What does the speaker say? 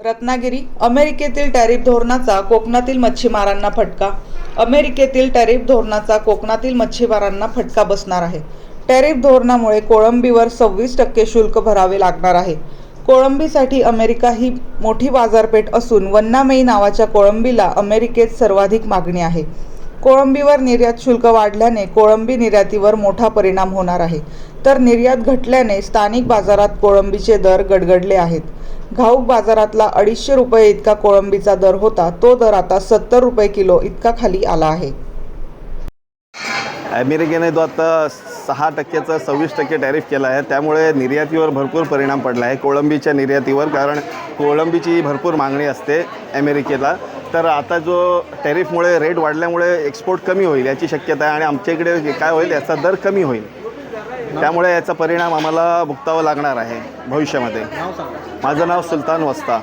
रत्नागिरी अमेरिकेतील टॅरिफ धोरणाचा कोकणातील मच्छीमारांना फटका. अमेरिकेतील टॅरिफ धोरणाचा कोकणातील मच्छीमारांना फटका बसणार आहे. टॅरिफ धोरणामुळे कोळंबीवर सव्वीस टक्के शुल्क भरावे लागणार आहे. कोळंबीसाठी अमेरिका ही मोठी बाजारपेठ असून वन्नामेई नावाच्या कोळंबीला अमेरिकेत सर्वाधिक मागणी आहे. कोळंबीवर निर्यात शुल्क वाढल्याने कोळंबी निर्यातीवर मोठा परिणाम होणार आहे. तर निर्यात घटल्याने स्थानिक बाजारात कोळंबीचे दर गडगडले आहेत. घाऊक बाजारातला अडीचशे रुपये इतका कोळंबीचा दर होता तो दर आता सत्तर रुपये किलो इतका खाली आला आहे. अमेरिकेने तो आता सहा टक्क्याचा सव्वीस टक्के टॅरिफ केला आहे. त्यामुळे निर्यातीवर भरपूर परिणाम पडला आहे कोळंबीच्या निर्यातीवर कारण कोळंबीची भरपूर मागणी असते अमेरिकेला. तर आता जो टॅरिफमुळे रेट वाढल्यामुळे एक्सपोर्ट कमी होईल याची शक्यता आहे आणि आमच्या इकडे काय होईल याचा दर कमी होईल. त्यामुळे याचा परिणाम आम्हाला भुगतावा लागणार आहे भविष्यामध्ये. माझं नाव सुलतान वस्ता.